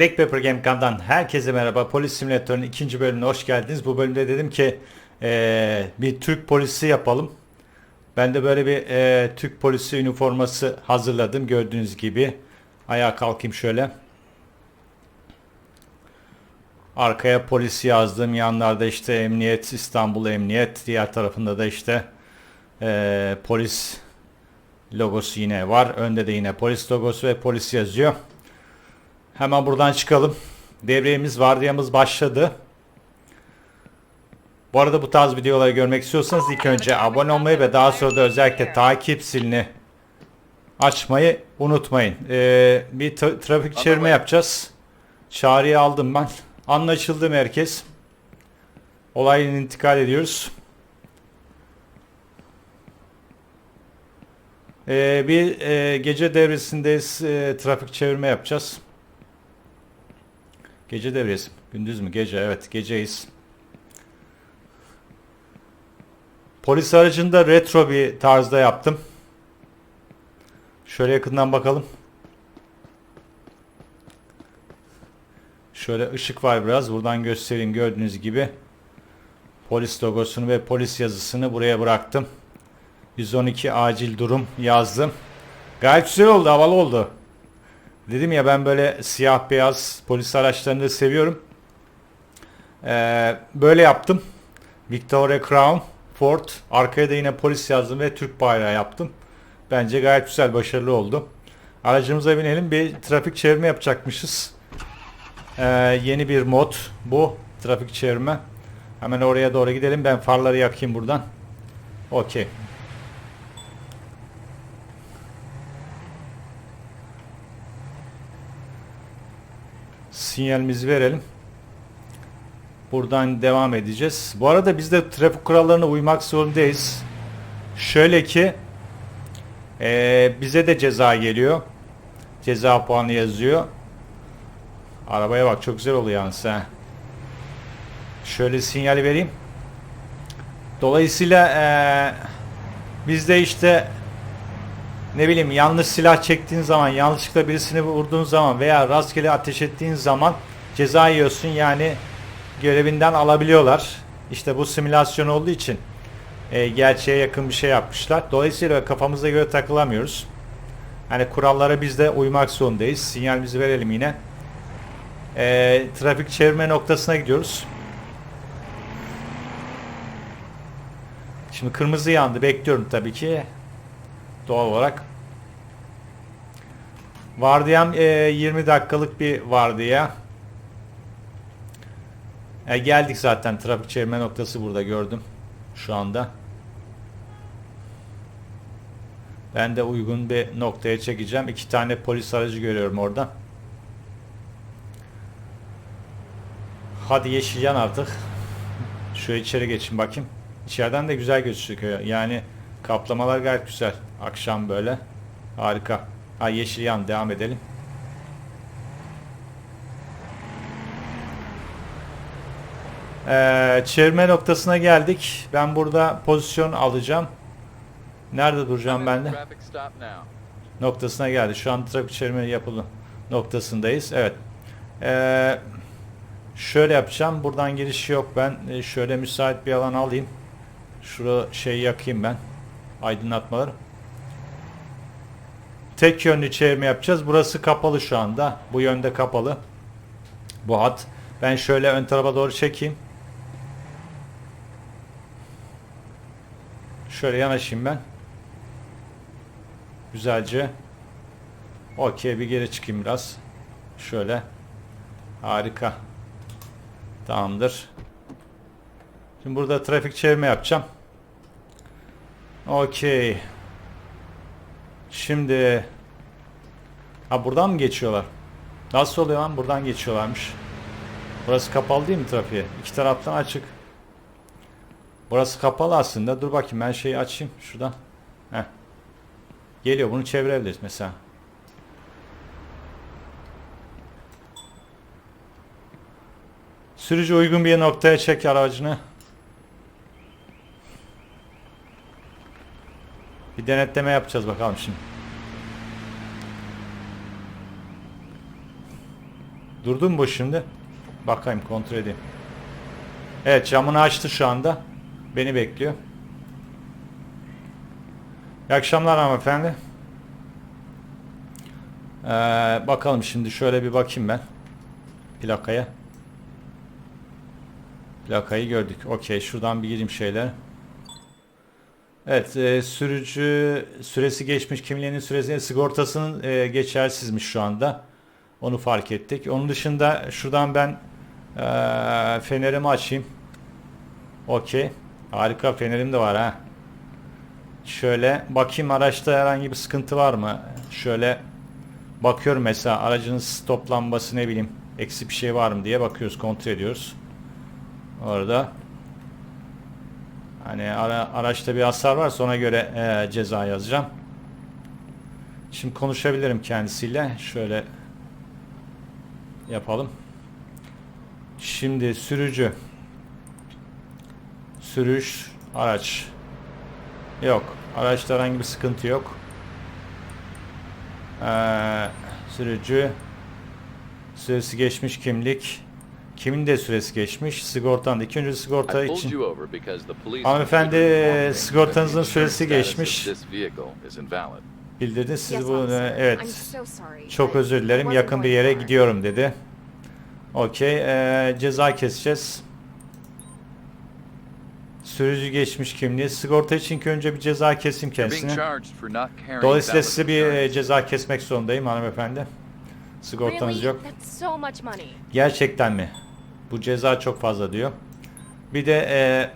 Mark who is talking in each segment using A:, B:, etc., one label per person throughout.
A: Black Pepper Game Cam'dan herkese merhaba. Polis Simülatörü'nün ikinci bölümüne hoş geldiniz. Bu bölümde dedim ki eee, bir Türk polisi yapalım. Ben de böyle bir eee, Türk polisi üniforması hazırladım gördüğünüz gibi. Ayağa kalkayım şöyle. Arkaya polis yazdım. Yanlarda işte Emniyet, İstanbul Emniyet. Diğer tarafında da işte eee, polis logosu yine var. Önde de yine polis logosu ve polis yazıyor. Hemen buradan çıkalım. Devreyemiz, vardiyamız başladı. Bu arada bu tarz videoları görmek istiyorsanız ilk önce abone olmayı ve daha sonra da özellikle takip zilini açmayı unutmayın. Ee, bir tra- trafik çevirme yapacağız. Çağrıyı aldım ben. Anlaşıldı merkez. Olayın intikal ediyoruz. Ee, bir e, gece devresindeyiz. E, trafik çevirme yapacağız. Gece devresi. Gündüz mü? Gece. Evet. Geceyiz. Polis aracında retro bir tarzda yaptım. Şöyle yakından bakalım. Şöyle ışık var biraz. Buradan göstereyim. Gördüğünüz gibi polis logosunu ve polis yazısını buraya bıraktım. 112 acil durum yazdım. Gayet güzel oldu. Havalı oldu. Dedim ya ben böyle siyah beyaz polis araçlarını da seviyorum. Ee, böyle yaptım. Victoria Crown, Ford. Arkaya da yine polis yazdım ve Türk bayrağı yaptım. Bence gayet güzel, başarılı oldu. Aracımıza binelim. Bir trafik çevirme yapacakmışız. Ee, yeni bir mod bu. Trafik çevirme. Hemen oraya doğru gidelim. Ben farları yakayım buradan. Okey. Sinyalimizi verelim. Buradan devam edeceğiz. Bu arada biz de trafik kurallarına uymak zorundayız. Şöyle ki eee, bize de ceza geliyor. Ceza puanı yazıyor. Arabaya bak çok güzel oluyor yalnız ha. Şöyle sinyali vereyim. Dolayısıyla eee biz de işte ne bileyim yanlış silah çektiğin zaman, yanlışlıkla birisini vurduğun zaman veya rastgele ateş ettiğin zaman ceza yiyorsun. Yani görevinden alabiliyorlar. İşte bu simülasyon olduğu için e, gerçeğe yakın bir şey yapmışlar. Dolayısıyla kafamıza göre takılamıyoruz. Hani kurallara biz de uymak zorundayız. Sinyalimizi verelim yine. E, trafik çevirme noktasına gidiyoruz. Şimdi kırmızı yandı. Bekliyorum tabii ki doğal olarak. Vardiyam e, 20 dakikalık bir vardiya. E, geldik zaten trafik çevirme noktası burada gördüm şu anda. Ben de uygun bir noktaya çekeceğim. İki tane polis aracı görüyorum orada. Hadi yeşil yan artık. Şöyle içeri geçin bakayım. İçeriden de güzel gözüküyor. Yani kaplamalar gayet güzel. Akşam böyle. Harika. Ha yeşil yan devam edelim. Ee, çevirme noktasına geldik. Ben burada pozisyon alacağım. Nerede duracağım ben de? Noktasına geldi. Şu an trafik çevirme yapılı noktasındayız. Evet. Ee, şöyle yapacağım. Buradan giriş yok. Ben e, şöyle müsait bir alan alayım. Şurada şey yakayım ben. Aydınlatmaları. Tek yönlü çevirme yapacağız. Burası kapalı şu anda. Bu yönde kapalı. Bu hat. Ben şöyle ön tarafa doğru çekeyim. Şöyle yanaşayım ben. Güzelce. Okey bir geri çıkayım biraz. Şöyle. Harika. Tamamdır. Şimdi burada trafik çevirme yapacağım. Okey. Şimdi ha buradan mı geçiyorlar? Nasıl oluyor lan? Buradan geçiyorlarmış. Burası kapalı değil mi trafiğe? İki taraftan açık. Burası kapalı aslında. Dur bakayım ben şeyi açayım şuradan. Heh. Geliyor bunu çevirebiliriz mesela. Sürücü uygun bir noktaya çek aracını. Denetleme yapacağız bakalım şimdi. Durdu mu bu şimdi? Bakayım kontrol edeyim. Evet camını açtı şu anda. Beni bekliyor. İyi akşamlar hanımefendi. Ee, bakalım şimdi şöyle bir bakayım ben. Plakaya. Plakayı gördük. Okey şuradan bir gireyim şeyler. Evet e, sürücü süresi geçmiş kimliğinin süresi sigortasının e, geçersizmiş şu anda. Onu fark ettik. Onun dışında şuradan ben e, fenerimi açayım. Okey. Harika fenerim de var ha. Şöyle bakayım araçta herhangi bir sıkıntı var mı? Şöyle bakıyorum mesela aracın stop lambası ne bileyim eksi bir şey var mı diye bakıyoruz kontrol ediyoruz. Orada hani ara, araçta bir hasar varsa ona göre e, ceza yazacağım. Şimdi konuşabilirim kendisiyle. Şöyle yapalım. Şimdi sürücü sürüş araç yok. Araçta herhangi bir sıkıntı yok. Ee, sürücü süresi geçmiş kimlik kimin de süresi geçmiş? Sigortan. Da ikinci
B: I
A: sigorta için Hanımefendi,
B: me
A: sigortanızın süresi geçmiş.
B: of This vehicle is invalid.
A: bildirdi siz bu.
C: I'm
A: evet. Çok özür dilerim. yakın bir yere gidiyorum dedi. Okey ee, ceza keseceğiz. Sürücü geçmiş kimliği. Sigorta için ilk önce bir ceza
B: being
A: kendisine. dolayısıyla size bir e, ceza kesmek zorundayım hanımefendi. Sigortanız yok. Gerçekten mi? Bu ceza çok fazla diyor. Bir de e,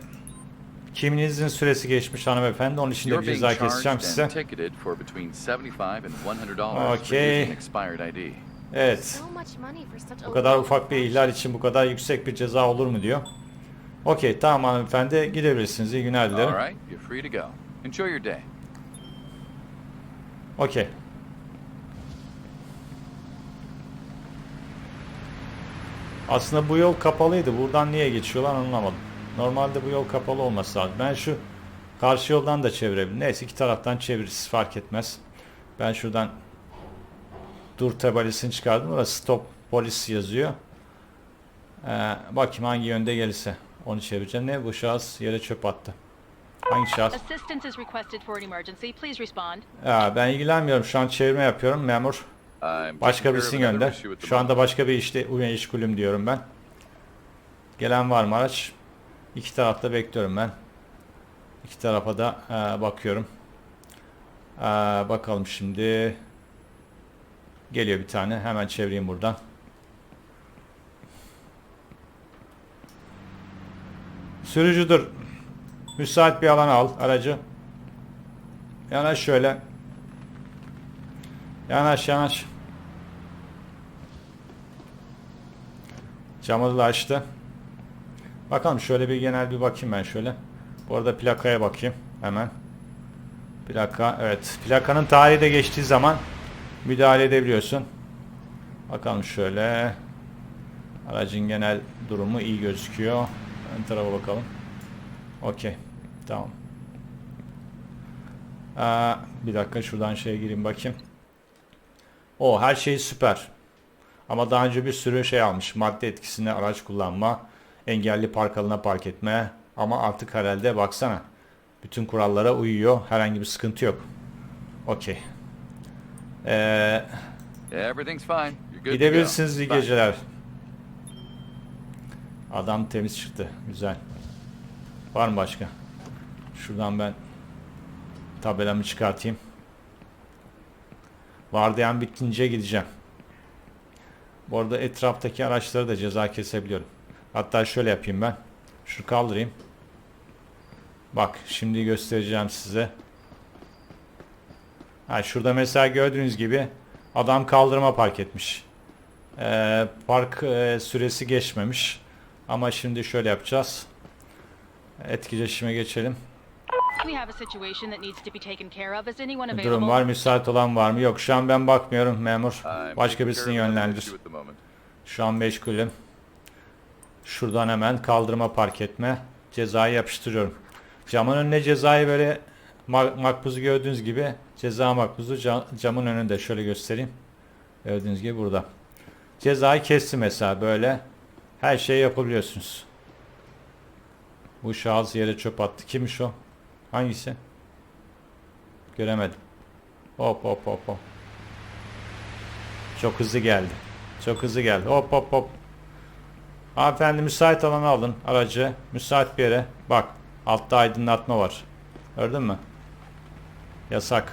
A: kimliğinizin süresi geçmiş hanımefendi. Onun için de bir ceza keseceğim size.
B: ticketed for between 75 and 100 dollars for
A: Okay.
B: using expired ID.
A: Evet. Bu kadar ufak bir ihlal için bu kadar yüksek bir ceza olur mu diyor. Okey tamam hanımefendi gidebilirsiniz. İyi günler dilerim.
B: All right, you're free to go. Enjoy your day.
A: Okey. Aslında bu yol kapalıydı. Buradan niye geçiyorlar anlamadım. Normalde bu yol kapalı olması lazım. Ben şu karşı yoldan da çevirebilirim. Neyse iki taraftan çeviririz fark etmez. Ben şuradan dur tabelasını çıkardım. Orada stop polis yazıyor. Ee, bakayım hangi yönde gelirse onu çevireceğim. Ne bu şahıs yere çöp attı. Hangi şahıs? Ya, ben ilgilenmiyorum. Şu an çevirme yapıyorum. Memur Başka birisini gönder. Şu anda başka bir işte uyan işgulüm diyorum ben. Gelen var mı araç? İki tarafta bekliyorum ben. İki tarafa da e, bakıyorum. E, bakalım şimdi. Geliyor bir tane. Hemen çevireyim buradan. Sürücü dur. Müsait bir alana al aracı. Yanaş şöyle. Yanaş yanaş. Camı da açtı. Bakalım şöyle bir genel bir bakayım ben şöyle. Bu arada plakaya bakayım hemen. Plaka evet. Plakanın tarihi de geçtiği zaman müdahale edebiliyorsun. Bakalım şöyle. Aracın genel durumu iyi gözüküyor. Ön tarafa bakalım. Okey. Tamam. Aa, bir dakika şuradan şeye gireyim bakayım. O her şey süper. Ama daha önce bir sürü şey almış. Madde etkisinde araç kullanma, engelli park alanına park etme. Ama artık herhalde baksana. Bütün kurallara uyuyor. Herhangi bir sıkıntı yok. Okey. Ee, gidebilirsiniz iyi geceler. Adam temiz çıktı. Güzel. Var mı başka? Şuradan ben tabelamı çıkartayım. Vardiyan bitince gideceğim. Bu arada etraftaki araçları da ceza kesebiliyorum. Hatta şöyle yapayım ben. Şu kaldırayım. Bak şimdi göstereceğim size. Ha, şurada mesela gördüğünüz gibi adam kaldırıma park etmiş. Ee, park e, süresi geçmemiş. Ama şimdi şöyle yapacağız. Etkileşime geçelim. Durum var. Müsait olan var mı? Yok şu an ben bakmıyorum memur. Başka birisini yönlendir.
B: issue at the moment.
A: Şu an meşgulüm. Şuradan hemen kaldırıma park etme. Cezayı yapıştırıyorum. Camın önüne cezayı böyle ma- makbuzu gördüğünüz gibi ceza makbuzu ca- camın önünde şöyle göstereyim. Gördüğünüz gibi burada. Cezayı kesti mesela böyle. Her şeyi yapabiliyorsunuz. Bu şahıs yere çöp attı. Kimmiş o? Hangisi? Göremedim. Hop hop hop hop. Çok hızlı geldi. Çok hızlı geldi. Hop hop hop. Hanımefendi müsait alanı alın aracı. Müsait bir yere. Bak altta aydınlatma var. Gördün mü? Yasak.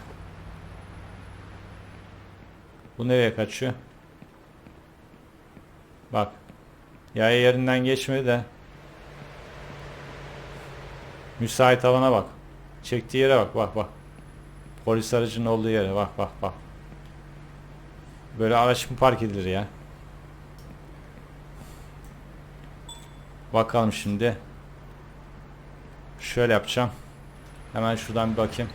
A: Bu nereye kaçıyor? Bak. Yaya yerinden geçmedi de. Müsait alana bak. Çektiği yere bak bak bak. Polis aracının olduğu yere bak bak bak. Böyle araç mı park edilir ya? Bakalım şimdi. Şöyle yapacağım. Hemen şuradan bir bakayım.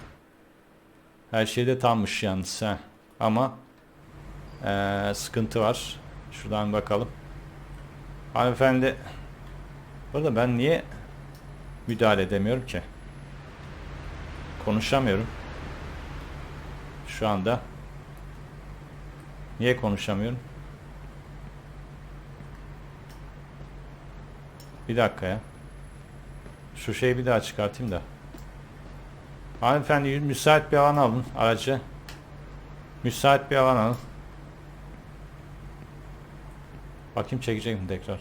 A: Her şey de tammış yalnız ha. Ama eee, sıkıntı var. Şuradan bakalım. Hanımefendi Burada ben niye müdahale edemiyorum ki? Konuşamıyorum. Şu anda. Niye konuşamıyorum? Bir dakika ya. Şu şeyi bir daha çıkartayım da. Hanımefendi müsait bir alan alın aracı. Müsait bir alan alın. Bakayım çekecek mi tekrar?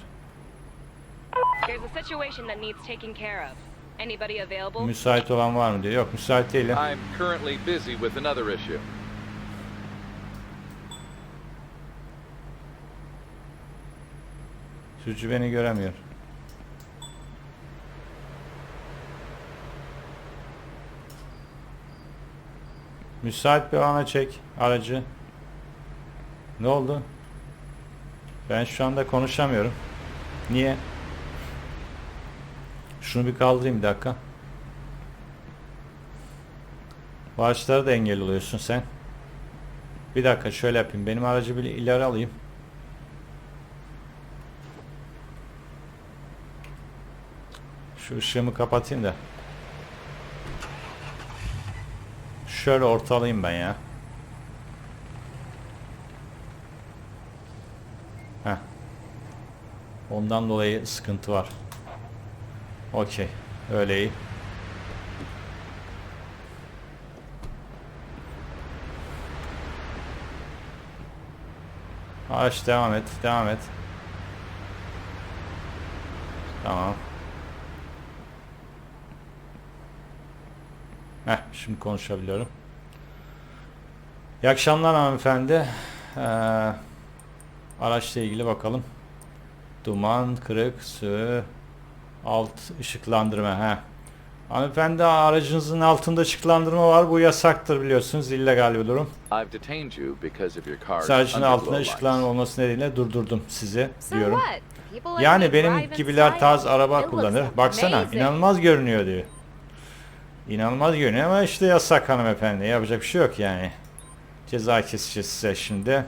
A: Müsait olan var mı diyor. Yok müsait değilim.
D: I'm currently busy with another issue.
A: Sürücü beni göremiyor. Müsait bir alana çek aracı. Ne oldu? Ben şu anda konuşamıyorum. Niye? Şunu bir kaldırayım bir dakika. Bu araçlara da engel oluyorsun sen. Bir dakika şöyle yapayım. Benim aracı bir ileri alayım. Şu ışığımı kapatayım da. Şöyle ortalayayım ben ya. Heh. Ondan dolayı sıkıntı var. Okey. Öyle iyi. Aç devam et. Devam et. Tamam. Heh, şimdi konuşabiliyorum. İyi akşamlar hanımefendi. Ee, araçla ilgili bakalım. Duman, kırık, su, alt ışıklandırma. He. Hanımefendi aracınızın altında ışıklandırma var. Bu yasaktır biliyorsunuz. illegal bir durum. Aracın altında ışıklandırma olması nedeniyle durdurdum sizi diyorum. Yani benim gibiler tarz araba kullanır. Baksana inanılmaz görünüyor diyor. İnanılmaz görünüyor ama işte yasak hanımefendi. Yapacak bir şey yok yani. Ceza keseceğiz size şimdi.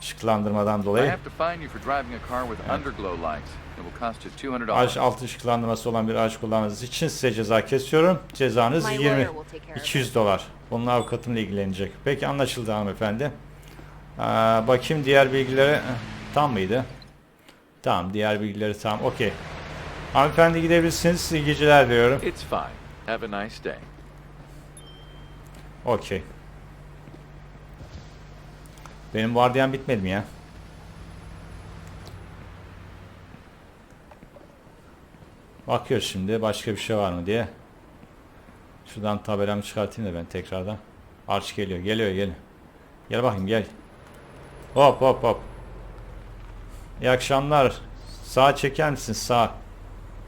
A: Işıklandırmadan
B: I
A: dolayı.
B: have to fine you for driving a car with underglow lights. It will cost you two hundred
A: Araç
B: dollars.
A: altı ışıklandırması olan bir araç kullandığınız için size ceza kesiyorum. Cezanız
C: My
A: 20
C: lawyer will take care of it.
A: 200 dolar. Bununla avukatımla ilgilenecek. Peki anlaşıldı hanımefendi. Aa, bakayım diğer bilgileri tam mıydı? Tamam diğer bilgileri tam. Okey. Hanımefendi gidebilirsiniz. İyi geceler diyorum.
D: It's fine. Have a nice day.
A: Okey. Benim vardiyan bitmedi mi ya? Bakıyoruz şimdi başka bir şey var mı diye. Şuradan tabelamı çıkartayım da ben tekrardan. Arç geliyor, geliyor, geliyor. Gel bakayım gel. Hop hop hop. İyi akşamlar. Sağa çeker misin? Sağ.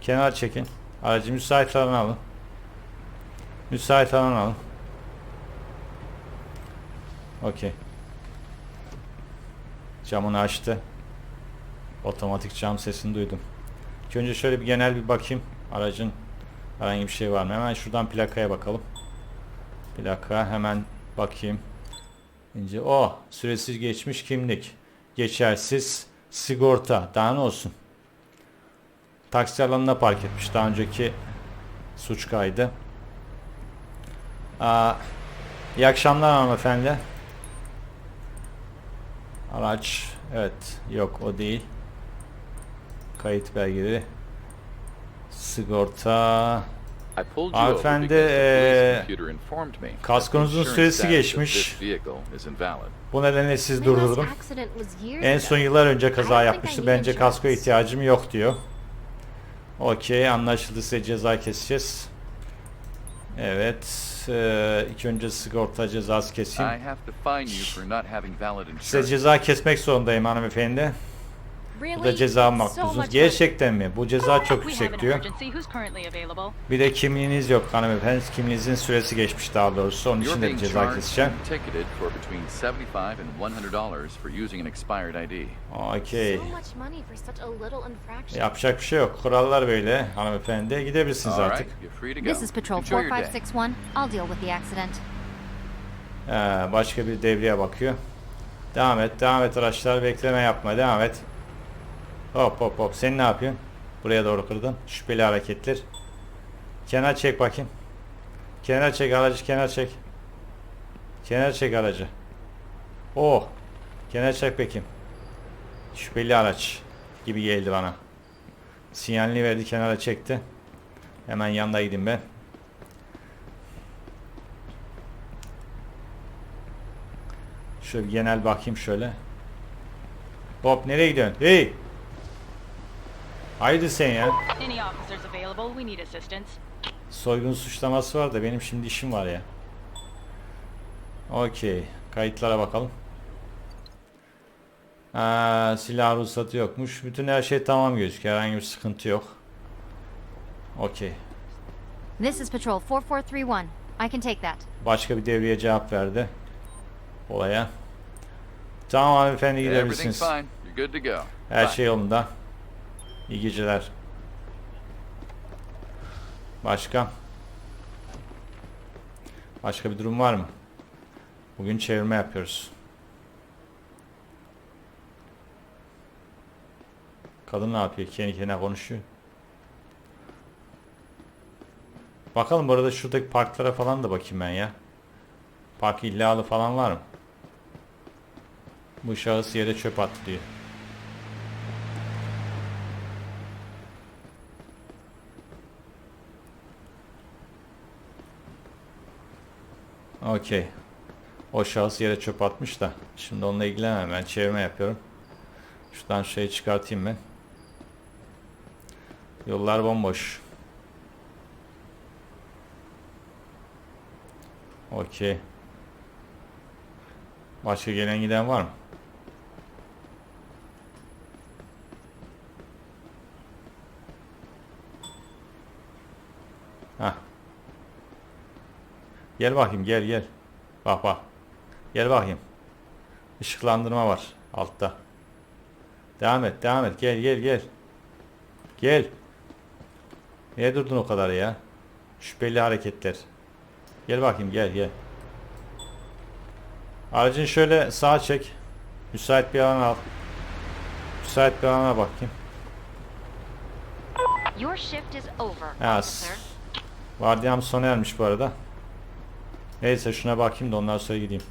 A: Kenar çekin. Aracı müsait alın. Müsait alan alın. Okey. Camını açtı. Otomatik cam sesini duydum. İlk önce şöyle bir genel bir bakayım. Aracın herhangi bir şey var mı? Hemen şuradan plakaya bakalım. Plaka hemen bakayım. İnce o süresiz geçmiş kimlik. Geçersiz sigorta. Daha ne olsun? Taksi alanına park etmiş. Daha önceki suç kaydı. Aa, iyi akşamlar hanımefendi. Araç Evet. Yok o değil. Kayıt belgeleri. Sigorta. Hanımefendi,
D: the
A: kaskonuzun süresi geçmiş. Bu nedenle siz durdurdum. En son yıllar önce kaza yapmıştı. Bence kasko ihtiyacım yok diyor. Okey anlaşıldı size ceza keseceğiz. Evet. eee, ilk önce sigorta cezası keseyim. Size ceza kesmek zorundayım hanımefendi. Bu da ceza
C: much
A: Gerçekten mi? Bu ceza çok yüksek diyor. Bir de kimliğiniz yok hanımefendi. Kimliğinizin süresi geçmiş daha doğrusu. Onun için de bir ceza keseceğim.
B: and ticketed for between 75 and 100 dollars for using an expired ID.
A: Okey. Yapacak bir şey yok. Kurallar böyle hanımefendi. Gidebilirsiniz artık.
E: This is Patrol
B: Enjoy your day.
E: 4561. I'll deal with the accident.
A: Ee, başka bir devreye bakıyor. Devam et, devam et araçlar. Bekleme yapma, devam et. Hop hop hop. Sen ne yapıyorsun? Buraya doğru kırdın. Şüpheli hareketler. Kenar çek bakayım. Kenar çek aracı, kenar çek. Kenar çek aracı. Oh. Kenar çek bakayım. Şüpheli araç gibi geldi bana. Sinyalini verdi, kenara çekti. Hemen yanına gideyim ben. Şöyle genel bakayım şöyle. Hop nereye gidiyorsun? Hey! Haydi sen ya.
F: Any officers available? We need assistance.
A: Soygun suçlaması var da benim şimdi işim var ya. Okey. Kayıtlara bakalım. Aa, silah ruhsatı yokmuş. Bütün her şey tamam gözüküyor. Herhangi bir sıkıntı yok. Okey.
E: This is Patrol 4431. I can take that.
A: Başka bir devreye cevap verdi. Olaya. Tamam hanımefendi gidebilirsiniz.
B: fine. You're good to go.
A: Her şey yolunda. İyi geceler. Başka? Başka bir durum var mı? Bugün çevirme yapıyoruz. Kadın ne yapıyor? Kendi kendine konuşuyor. Bakalım bu arada şuradaki parklara falan da bakayım ben ya. Park ihlali falan var mı? Bu şahıs yere çöp attı diyor. Okey. O şahıs yere çöp atmış da. Şimdi onunla ilgilenemem. Ben çevirme yapıyorum. Şuradan şeyi çıkartayım ben. Yollar bomboş. Okey. Başka gelen giden var mı? Gel bakayım gel gel. Bak bak. Gel bakayım. Işıklandırma var altta. Devam et devam et gel gel gel. Gel. Niye durdun o kadar ya? Şüpheli hareketler. Gel bakayım gel gel. Aracın şöyle sağa çek. Müsait bir alana al. Müsait bir alana bakayım.
E: Your shift is over,
A: Ha,
E: officer.
A: s- Vardiyam sona ermiş bu arada. Neyse şuna bakayım da ondan sonra gideyim.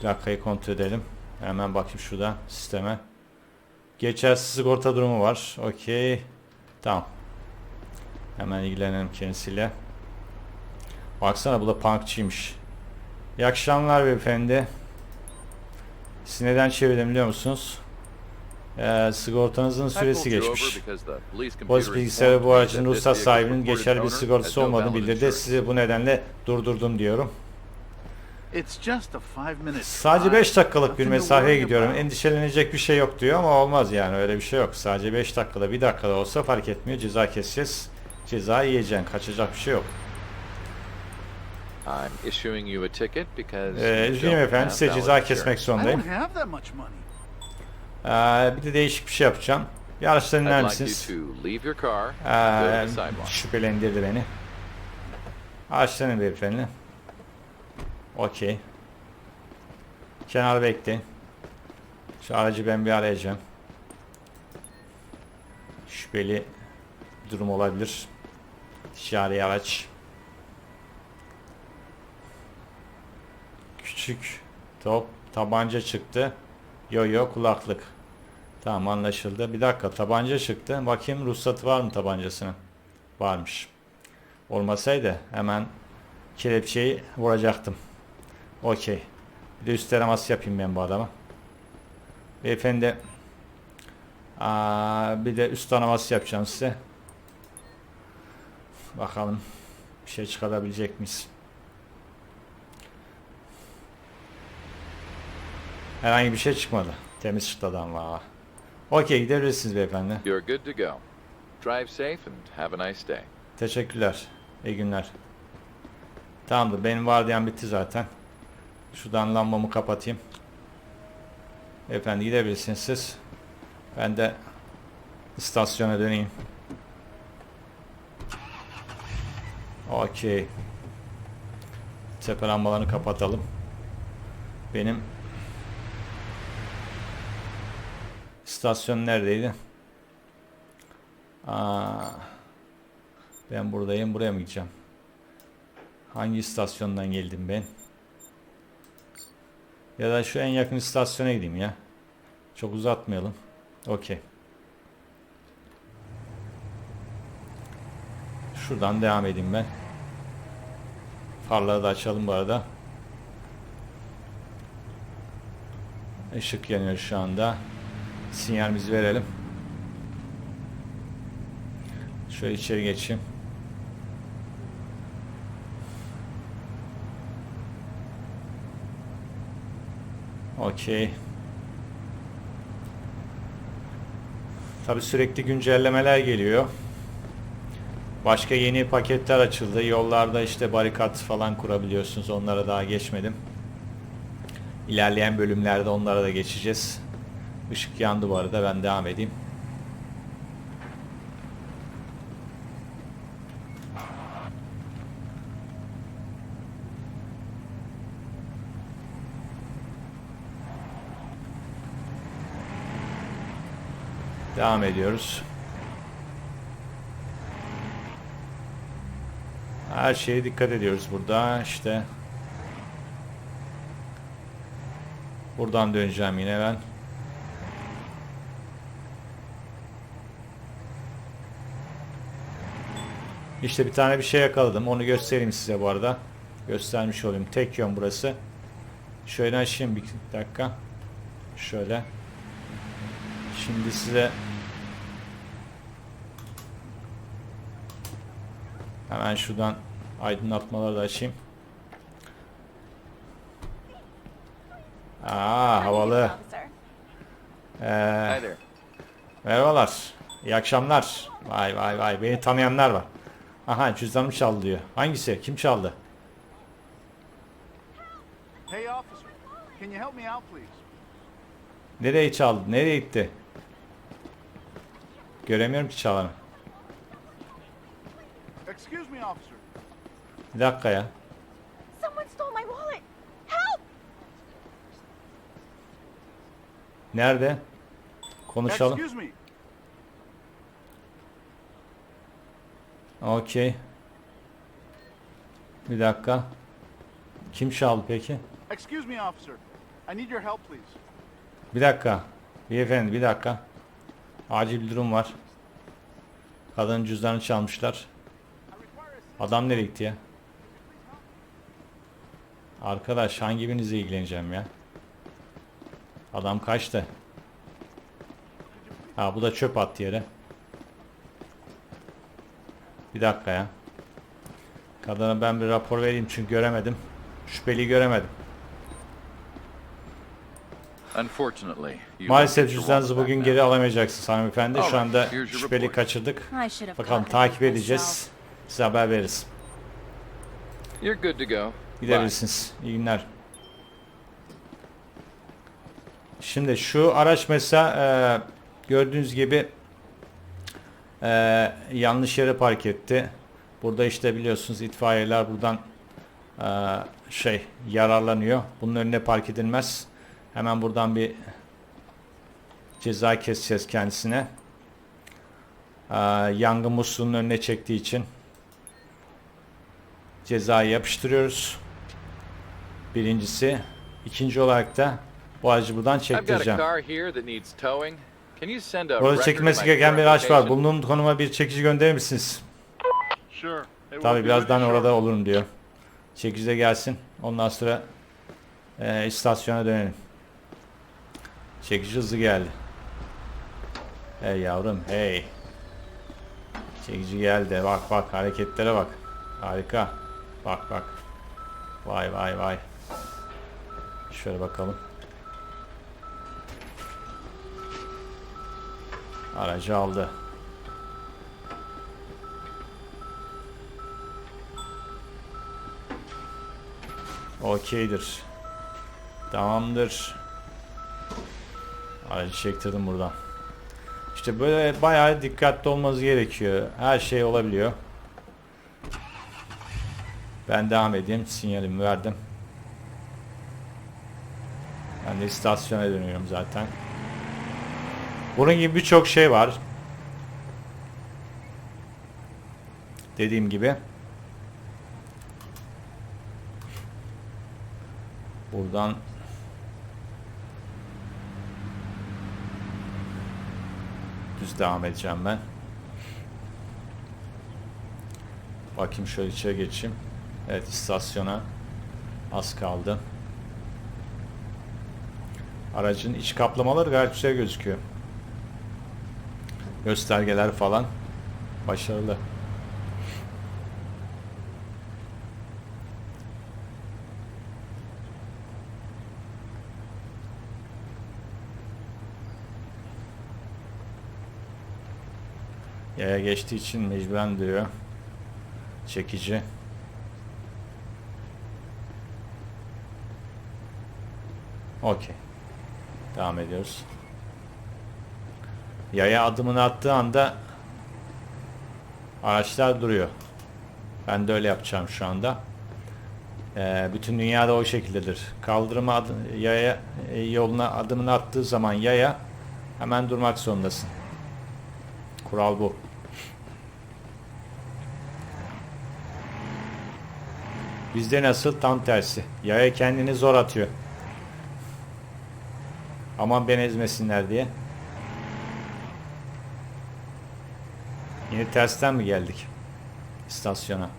A: Plakayı kontrol edelim. Hemen bakayım şurada sisteme. Geçersiz sigorta durumu var. Okey. Tamam. Hemen ilgilenelim kendisiyle. Baksana bu da punkçıymış. İyi akşamlar beyefendi. Siz neden çevirdim biliyor musunuz? Ee, sigortanızın süresi geçmiş. Polis bilgisayarı bu aracın ruhsat sahibinin geçerli bir sigortası olmadığını bildirdi. Sizi bu nedenle durdurdum diyorum. Sadece 5 dakikalık bir mesafeye gidiyorum. Endişelenecek bir şey yok diyor ama olmaz yani öyle bir şey yok. Sadece 5 dakikada 1 dakikada olsa fark etmiyor. Ceza keseceğiz. Ceza yiyeceksin. Kaçacak bir şey yok. Ee, üzgünüm efendim.
D: have
A: Size ceza kesmek zorundayım.
G: don't have that much money.
A: Ee, bir de değişik bir şey yapacağım. Bir
D: you
A: misiniz? Ee, şüphelendirdi beni. Araçtan in beyefendi. Okey. Kenara bekleyin. Şu aracı ben bir arayacağım. Şüpheli bir durum olabilir. Ticari araç. Küçük top tabanca çıktı. Yo yo kulaklık. Tamam anlaşıldı. Bir dakika tabanca çıktı. Bakayım ruhsatı var mı tabancasının? Varmış. Olmasaydı hemen kelepçeyi vuracaktım. Okey. Bir de üst taraması yapayım ben bu adama. Beyefendi aa, bir de üst taraması yapacağım size. Bakalım bir şey çıkarabilecek miyiz? Herhangi bir şey çıkmadı. Temiz çıktı adam valla. Okey gidebilirsiniz beyefendi.
D: You're good to go. Drive safe and have a nice day.
A: Teşekkürler. İyi günler. Tamamdır. Benim vardiyan bitti zaten. Şuradan lambamı kapatayım. Beyefendi gidebilirsiniz siz. Ben de istasyona döneyim. Okey. Tepe lambalarını kapatalım. Benim istasyon neredeydi? Aa, ben buradayım. Buraya mı gideceğim? Hangi istasyondan geldim ben? Ya da şu en yakın istasyona gideyim ya. Çok uzatmayalım. Okey. Şuradan devam edeyim ben. Farları da açalım bu arada. Işık yanıyor şu anda. Sinyalimizi verelim. Şöyle içeri geçeyim. Okey. Tabi sürekli güncellemeler geliyor. Başka yeni paketler açıldı. Yollarda işte barikat falan kurabiliyorsunuz. Onlara daha geçmedim. İlerleyen bölümlerde onlara da geçeceğiz. Işık yandı bu arada. Ben devam edeyim. Devam ediyoruz. Her şeye dikkat ediyoruz burada. İşte buradan döneceğim yine ben. İşte bir tane bir şey yakaladım. Onu göstereyim size bu arada. Göstermiş olayım. Tek yön burası. Şöyle açayım bir dakika. Şöyle. Şimdi size hemen şuradan aydınlatmaları da açayım. Aa havalı. Ee, merhabalar. İyi akşamlar. Vay vay vay. Beni tanıyanlar var. Aha cüzdanım çaldı diyor. Hangisi? Kim çaldı?
G: Hey, officer. Can you help me out, please?
A: Nereye çaldı? Nereye gitti? Göremiyorum ki çalanı.
G: Excuse me, officer.
A: Bir dakika ya.
C: Someone stole my wallet! Help!
A: Nerede? Konuşalım.
G: Excuse me.
A: Okey. Bir dakika. Kim çaldı peki?
G: Excuse me, officer. I need your help, please.
A: Bir dakika. Beyefendi bir dakika. Acil bir durum var. Kadının cüzdanını çalmışlar. Adam nereye gitti ya? Arkadaş hangi birinizle ilgileneceğim ya? Adam kaçtı. Ha bu da çöp attı yere. Bir dakika ya. Kadına ben bir rapor vereyim çünkü göremedim. Şüpheliyi göremedim.
B: Unfortunately, you
A: Maalesef cüzdanınızı bugün geri alamayacaksınız hanımefendi. Şu anda şüpheli kaçırdık. Bakalım takip edeceğiz. Size haber veririz.
D: You're good to go. Bye.
A: Gidebilirsiniz. İyi günler. Şimdi şu araç mesela e, gördüğünüz gibi e, yanlış yere park etti. Burada işte biliyorsunuz itfaiyeler buradan e, şey yararlanıyor. Bunun önüne park edilmez. Hemen buradan bir ceza keseceğiz kendisine. E, yangın musluğunun önüne çektiği için cezayı yapıştırıyoruz. Birincisi. ikinci olarak da Bu aracı buradan çektireceğim.
D: Car here that needs towing. Can you send a
A: Burada çekilmesi gereken bir araç var. Bulunduğum konuma bir çekici gönderir misiniz? Tabii birazdan orada olurum diyor. Çekici de gelsin. Ondan sonra e, istasyona dönelim. Çekici hızlı geldi. Hey yavrum hey. Çekici geldi. Bak bak hareketlere bak. Harika. Bak bak. Vay vay vay. Şöyle bakalım. Aracı aldı. Okeydir. Tamamdır. Aracı çektirdim buradan. İşte böyle bayağı dikkatli olmanız gerekiyor. Her şey olabiliyor. Ben devam edeyim. Sinyalimi verdim. Ben de istasyona dönüyorum zaten. Bunun gibi birçok şey var. Dediğim gibi. Buradan düz devam edeceğim ben. Bakayım şöyle içeri geçeyim. Evet istasyona az kaldı. Aracın iç kaplamaları gayet güzel gözüküyor. Göstergeler falan başarılı. Yaya geçtiği için mecburen diyor. Çekici. Okey. Devam ediyoruz. Yaya adımını attığı anda araçlar duruyor. Ben de öyle yapacağım şu anda. Ee, bütün dünyada o şekildedir. Kaldırıma adı, yaya e, yoluna adımını attığı zaman yaya hemen durmak zorundasın. Kural bu. Bizde nasıl tam tersi. Yaya kendini zor atıyor. Aman beni ezmesinler diye. Yine tersten mi geldik? İstasyona.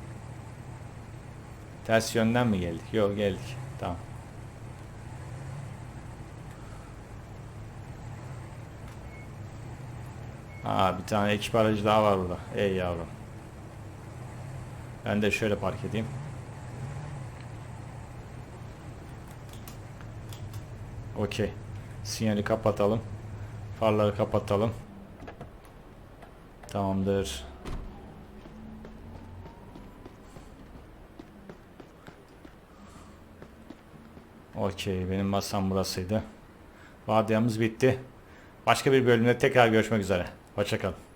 A: Ters yönden mi geldik? Yok geldik. Tamam. Aa bir tane ekip aracı daha var burada. Ey yavrum. Ben de şöyle park edeyim. Okey. Sinyali kapatalım. Farları kapatalım. Tamamdır. Okey. Benim masam burasıydı. Vardiyamız bitti. Başka bir bölümde tekrar görüşmek üzere. Hoşçakalın.